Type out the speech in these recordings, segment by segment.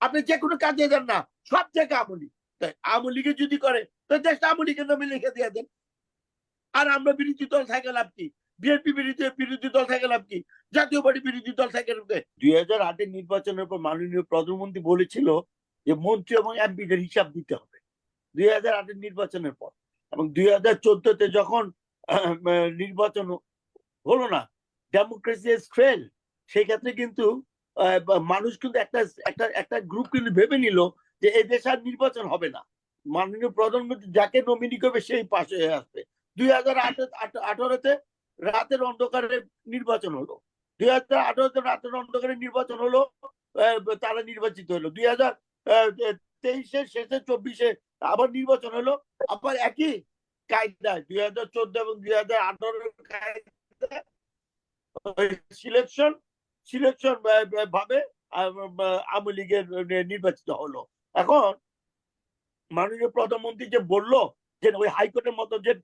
আপনি যে কোনো কাজে যান না, সব জায়গায় আমলি। তাই আওয়ামী লীগে যদি করে, তো দেশটা লীগের নামে লিখে দিয়ে দেন। আর আমরা বিরোধী দল থাকে লাভ কি? বিএনপি বিরোধী বিরোধী দল থাকে লাভ কি? জাতীয় পার্টি বিরোধী দল থাকে দুই হাজার আটের নির্বাচনের পর মাননীয় প্রধানমন্ত্রী বলেছিল যে মন্ত্রী এবং এমপিদের হিসাব দিতে হবে। দুই হাজার আটের নির্বাচনের পর। এবং দুই হাজার চোদ্দতে যখন নির্বাচন হলো না ডেমোক্রেসি ফেল সেই ক্ষেত্রে কিন্তু মানুষ কিন্তু একটা একটা একটা গ্রুপ কিন্তু ভেবে নিল যে এই দেশে আর নির্বাচন হবে না। মাননীয় প্রধানমন্ত্রী যাকে নমিনি করবে সেই পাশে আসবে। দুই হাজার আঠারোতে রাতের অন্ধকারে নির্বাচন হলো। দুই হাজার আঠারোতে রাতের অন্ধকারে নির্বাচন হলো তারা নির্বাচিত হলো। দুই হাজার তেইশের শেষে, চব্বিশে আবার নির্বাচন হলো। আবার একই কায়দায় দুই হাজার চোদ্দ এবং দুই হাজার কায়দায় সিলেকশন সিলেকশন ভাবে আওয়ামী লীগের নির্বাচিত হলো। এখন মাননীয় প্রধানমন্ত্রী যে বলল যে ওই হাইকোর্টের মতো যে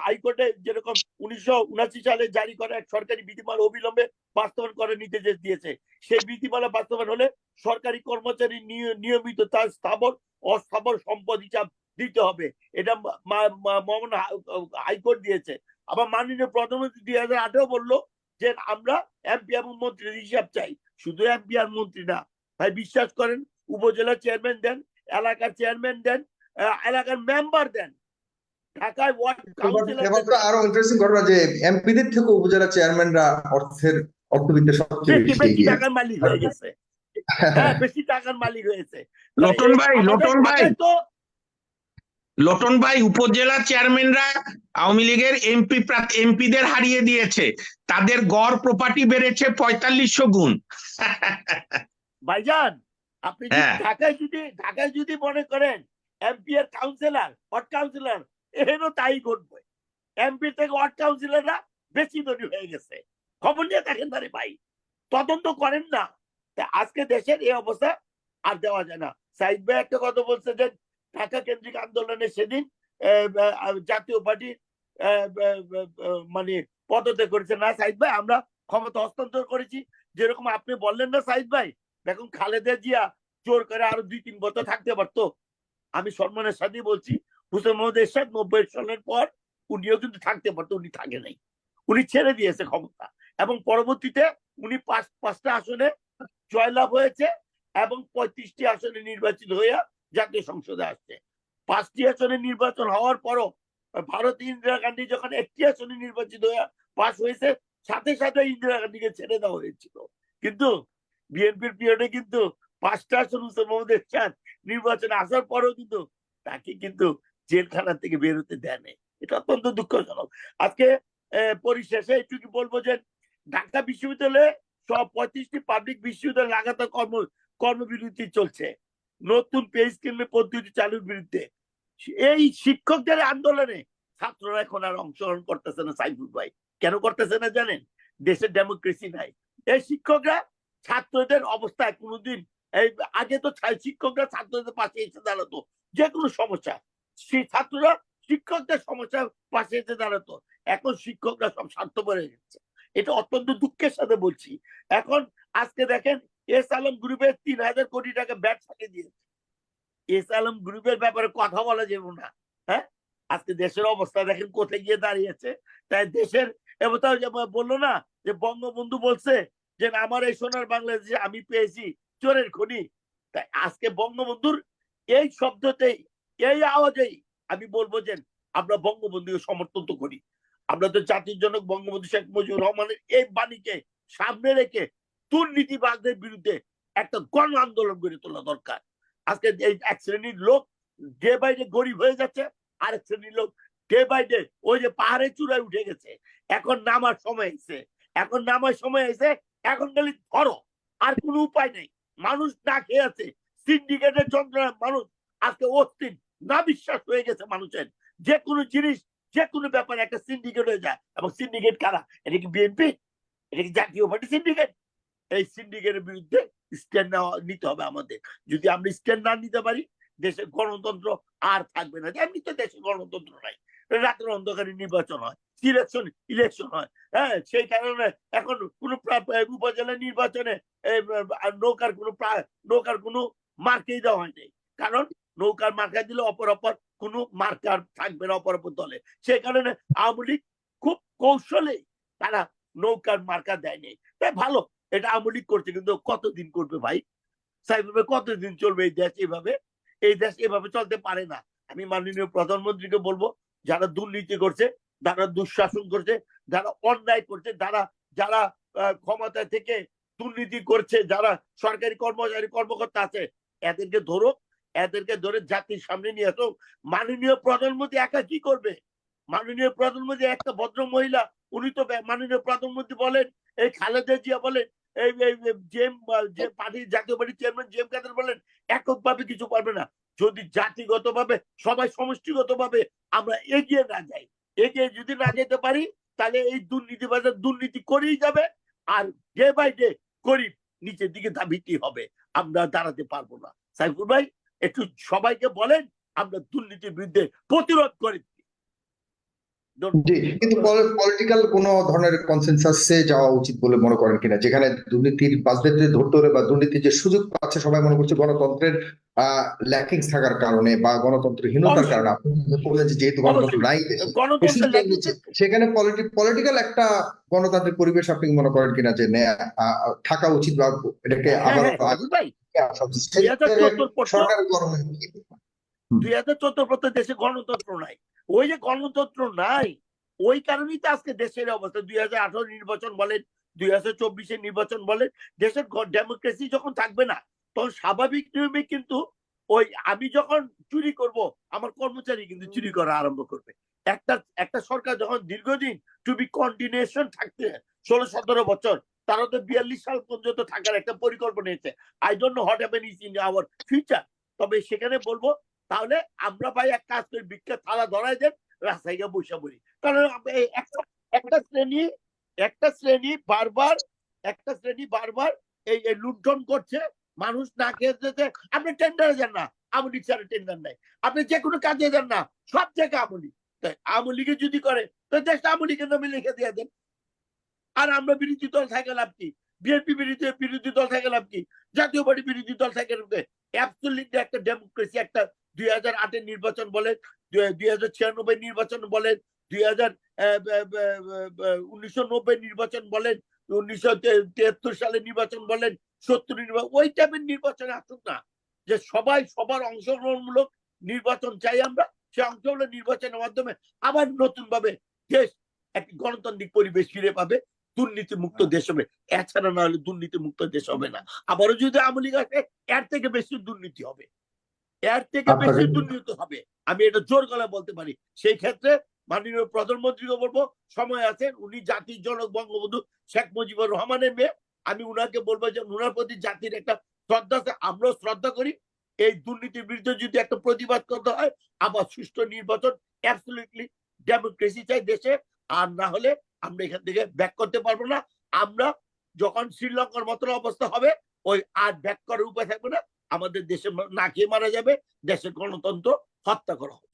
হাইকোর্টে যেরকম উনিশশো সালে জারি করা এক সরকারি বিধিমালা অবিলম্বে বাস্তবায়ন করে নির্দেশ দিয়েছে, সেই বিধিমালা বাস্তবায়ন হলে সরকারি কর্মচারী নিয়- নিয়মিত তার স্থাবর, অস্থাবর সম্পদ হিসাব দিতে হবে। এটা মহামান্য হাই- হাইকোর্ট দিয়েছে। আবার মাননীয় প্রধানমন্ত্রী দুই হাজার আঠেরো বলল যে আমরা এমপি এবং মন্ত্রীর হিসাব চাই। শুধু এমপি আর মন্ত্রী না। ভাই বিশ্বাস করেন উপজেলা চেয়ারম্যান দেন এলাকার চেয়ারম্যান দেন এলাকার মেম্বার দেন। ঢাকায় ওয়ার্ড কাউন্সিলর আরও ইন্টারেস্টিং ঘটনা যে এমপিদের থেকে উপজেলা চেয়ারম্যানরা অর্থের সবচেয়ে বেশি টাকার মালিক হয়ে গেছে। হ্যাঁ বেশি টাকার মালিক হয়েছে। লটন ভাই লটন ভাই। তো লটন ভাই উপজেলা চেয়ারম্যানরা আওয়ামী লীগের এমপি এমপিদের হারিয়ে দিয়েছে। তাদের গড় প্রপার্টি বেড়েছে পঁয়তাল্লিশশো গুণ। ভাইজান আপনি হ্যাঁ। ঢাকায় যদি ঢাকায় যদি মনে করেন এমপি এর কাউন্সিলর ওয়ার্ড কাউন্সিলর এখানেও তাই ঘটবে। এমপি থেকে ওয়ার্ড কাউন্সিলররা বেশি ধনী হয়ে গেছে। খবর নিয়ে দেখেন না রে ভাই। তদন্ত করেন না। আজকে দেশের এই অবস্থা আর দেওয়া যায় না। সাইদ ভাই একটা কথা বলছে যে ঢাকা কেন্দ্রিক আন্দোলনে সেদিন জাতীয় পার্টি মানে পদত্যাগ করেছে। না, সাইদ ভাই, আমরা ক্ষমতা হস্তান্তর করেছি। যেরকম আপনি বললেন না, সাইদ ভাই, দেখুন খালেদা জিয়া জোর করে আরও দুই, তিন বছর থাকতে পারতো। আমি সম্মানের সাথে বলছি, হুসেন মোহাম্মদ এরশাদ নব্বই সালের পর উনিও কিন্তু থাকতে পারতো, উনি থাকে নাই। উনি ছেড়ে দিয়েছে ক্ষমতা এবং পরবর্তীতে উনি পাঁচ, পাঁচটা আসনে জয়লাভ হয়েছে এবং পঁয়ত্রিশটি আসনে নির্বাচিত হয়ে জাতীয় সংসদে আসছে। পাঁচটি আসনে নির্বাচন হওয়ার পরও ভারত ইন্দিরা গান্ধী যখন একটি আসনে নির্বাচিত হয়ে পাস হয়েছে, সাথে সাথে ইন্দিরা গান্ধীকে ছেড়ে দেওয়া হয়েছিল। কিন্তু বিএনপির পিরিয়ডে কিন্তু পাঁচটা আসন হুসেন মোহাম্মদ এরশাদ নির্বাচনে আসার পরেও কিন্তু তাকে কিন্তু জেলখানা থেকে বের হতে দেয়। এটা অত্যন্ত দুঃখজনক। আজকে পরিশেষে একটু বলব যে ঢাকা বিশ্ববিদ্যালয়ে সব পঁয়ত্রিশটি পাবলিক বিশ্ববিদ্যালয় লাগাতার কর্ম, কর্মবিরতি চলছে। নতুন পে স্কিমের পদ্ধতি চালুর বিরুদ্ধে। এই শিক্ষকদের আন্দোলনে ছাত্ররা এখন আর অংশগ্রহণ করতেছে না, সাইফুল ভাই। কেন করতেছে না জানেন? দেশে ডেমোক্রেসি নাই। এই শিক্ষকরা ছাত্রদের অবস্থায় কোনোদিন এই আগে তো শিক্ষকরা ছাত্রদের পাশে এসে দাঁড়াতো যে কোনো সমস্যা ছাত্ররা শিক্ষকদের সমস্যার পাশে এসে দাঁড়াতো। এখন শিক্ষকরা সব স্বার্থপর হয়ে যাচ্ছে এটা অত্যন্ত দুঃখের সাথে বলছি। এখন আজকে দেখেন এস আলম গ্রুপের তিন হাজার কোটি টাকা ব্যাট ফাঁকে দিয়েছে। এস আলম গ্রুপের ব্যাপারে কথা বলা যাবে না হ্যাঁ? আজকে দেশের অবস্থা দেখেন কোথায় গিয়ে দাঁড়িয়েছে। তাই দেশের তাও বলল না যে বঙ্গবন্ধু বলছে যে আমার এই সোনার বাংলাদেশে আমি পেয়েছি চোরের খনি। তাই আজকে বঙ্গবন্ধুর এই শব্দতেই, এই আওয়াজেই আমি বলব যে আমরা বঙ্গবন্ধুকে সমর্থন তো করি। আমরা তো জাতির জনক বঙ্গবন্ধু শেখ মুজিবুর রহমানের এই বাণীকে সামনে রেখে দুর্নীতিবাজদের বিরুদ্ধে একটা গণ আন্দোলন গড়ে তোলা দরকার। আজকে এই এক শ্রেণির লোক ডে বাই ডে গরিব হয়ে যাচ্ছে, আরেক শ্রেণির লোক ডে বাই ডে ওই যে পাহাড়ে চূড়ায় উঠে গেছে। এখন নামার সময় এসে এখন নামার সময় এসে এখন খালি ধরো, আর কোনো উপায় নেই। মানুষ না খেয়ে আছে, সিন্ডিকেটের যন্ত্রণা মানুষ আজকে অস্থির না বিশ্বাস হয়ে গেছে মানুষের। যে কোনো জিনিস, যে কোনো ব্যাপারে একটা সিন্ডিকেট হয়ে যায়। এবং সিন্ডিকেট কারা? এটা কি বিএনপি? এটা কি জাতীয় পার্টি সিন্ডিকেট? এই সিন্ডিকেটের বিরুদ্ধে স্ট্যান্ড নিতে হবে আমাদের। যদি আমরা স্ট্যান্ড না নিতে পারি, দেশে গণতন্ত্র আর থাকবে না। এমনি তো দেশে গণতন্ত্র নাই। রাতের অন্ধকারে নির্বাচন হয় সিলেকশন ইলেকশন হয়। হ্যাঁ সেই কারণে এখন কোনো উপজেলা নির্বাচনে নৌকার কোনো নৌকার কোনো মার্কেই দেওয়া হয়নি কারণ নৌকার মার্কা দিলে অপর অপর কোনো মার্কার থাকবে না অপর অপর দলে। সেই কারণে আওয়ামী লীগ খুব কৌশলে তারা নৌকার মার্কা দেয়নি তাই ভালো এটা আওয়ামী লীগ করছে, কিন্তু কতদিন করবে ভাই? সাইফুল ভাই কতদিন চলবে এই দেশ এইভাবে এই দেশ এভাবে চলতে পারে না। আমি মাননীয় প্রধানমন্ত্রীকে বলব, যারা দুর্নীতি করছে, যারা দুঃশাসন করছে, যারা অন্যায় করছে, যারা যারা ক্ষমতা থেকে দুর্নীতি করছে, যারা সরকারি কর্মচারী, কর্মকর্তা আছে, এদেরকে ধরো, এদেরকে ধরে জাতির সামনে নিয়ে আসো। মাননীয় প্রধানমন্ত্রী একা কি করবে? মাননীয় প্রধানমন্ত্রী একটা ভদ্র মহিলা, উনি তো মাননীয় প্রধানমন্ত্রী বলেন, এই খালেদা জিয়া বলেন এই জেম যে পার্টির জাতীয় পার্টির চেয়ারম্যান জেম কাদের বলেন এককভাবে কিছু পারবে না। যদি জাতিগতভাবে, সবাই সমষ্টিগতভাবে আমরা এগিয়ে না যাই, এগিয়ে যদি না যেতে পারি, তাহলে এই দুর্নীতিবাজার দুর্নীতি করেই যাবে আর ডে বাই ডে গরিব নিচের দিকে দাবিতেই হবে। আমরা দাঁড়াতে পারব না। সাইফুল ভাই, একটু সবাইকে বলেন, আমরা দুর্নীতির বিরুদ্ধে প্রতিরোধ করে। জি কিন্তু পলিটিক্যাল কোন ধরনের কনসেনসাসে যাওয়া উচিত বলে মনে করেন কিনা? যেখানে দুর্নীতির বাজদের ধরতে হলে বা দুর্নীতির যে সুযোগ পাচ্ছে সবাই মনে করছে গণতন্ত্রের আহ ল্যাকিংস থাকার কারণে বা গণতন্ত্রহীনতার কারণে আপনি বললেন যে যেহেতু গণতন্ত্র নাই সেখানে পলিটিক্যাল একটা গণতান্ত্রিক পরিবেশ আপনি মনে করেন কিনা যে থাকা উচিত বা এটাকে হ্যাঁ, আবার হ্যাঁ, সরকারের দুই হাজার চোদ্দ পর্যন্ত দেশে গণতন্ত্র নাই। ওই যে গণতন্ত্র নাই ওই কারণেই তো আজকে দেশের অবস্থা। দুই হাজার আঠারো নির্বাচন বলেন দুই হাজার চব্বিশের নির্বাচন বলেন দেশের ডেমোক্রেসি যখন থাকবে না তখন স্বাভাবিক নিয়মে কিন্তু ওই আমি যখন চুরি করব আমার কর্মচারী কিন্তু চুরি করা আরম্ভ করবে। একটা একটা সরকার যখন দীর্ঘদিন টু বি কন্টিনিউশন থাকতে ষোলো সতেরো বছর তারা তো বিয়াল্লিশ সাল পর্যন্ত থাকার একটা পরিকল্পনা নিয়েছে I don't know what happen is in our future তবে সেখানে বলব তাহলে আমরা ভাই এক কাজ করি ভিক্ষা থালা ধরাই দেন রাস্তায় গিয়ে বসে পড়ি। কারণ একটা শ্রেণি একটা শ্রেণি বারবার, একটা শ্রেণি বারবার এই লুণ্ঠন করছে। মানুষ না খেয়ে আপনি টেন্ডারে যান না আমলি ছাড়া টেন্ডার নাই। আপনি যে কোনো কাজে যান না, সব জায়গায় আমলি তাই আমলিকে যদি করে, তো দেশটা আমলিকে নামে লিখে দিয়ে দেন। আর আমরা বিরোধী দল থাকে লাভ কি? বিএনপি বিরোধী বিরোধী দল থাকে লাভ কি? জাতীয় পার্টি বিরোধী দল থাকে একটা ডেমোক্রেসি একটা দুই হাজার আটের নির্বাচন বলেন দুই হাজার ছিয়ানব্বই নির্বাচন বলেন দুই হাজার উনিশশো নব্বই নির্বাচন বলেন উনিশশো তিয়াত্তর সালের নির্বাচন বলেন সত্তর নির্বাচন ওই টাইপের নির্বাচন আসুক না। যে সবাই সবার অংশগ্রহণমূলক নির্বাচন চাই আমরা সেই অংশগ্রহণ নির্বাচনের মাধ্যমে আবার নতুন ভাবে দেশ একটি গণতান্ত্রিক পরিবেশ ফিরে পাবে দুর্নীতি মুক্ত দেশ হবে। এছাড়া না হলে দুর্নীতি মুক্ত দেশ হবে না। আবারও যদি আমলি আসে এর থেকে বেশি দুর্নীতি হবে। এর থেকে বেশি দুর্নীতি হবে। আমি এটা জোর গলায় বলতে পারি। সেই ক্ষেত্রে মাননীয় প্রধানমন্ত্রীকে বলব সময় আছে উনি জাতির জনক বঙ্গবন্ধু শেখ মুজিবুর রহমানের মেয়ে। আমি উনাকে বলব যে উনার প্রতি জাতির একটা শ্রদ্ধা আছে আমরাও শ্রদ্ধা করি। এই দুর্নীতির বিরুদ্ধে যদি একটা প্রতিবাদ করতে হয় আবার সুষ্ঠু নির্বাচন অ্যাবসলিউটলি ডেমোক্রেসি চাই দেশে। আর না হলে আমরা এখান থেকে ব্যাক করতে পারব না। আমরা যখন শ্রীলঙ্কার মতন অবস্থা হবে ওই আর ব্যাক করার উপায় থাকবে না। আমাদের দেশে না খেয়ে মারা যাবে দেশের গণতন্ত্র হত্যা করা হবে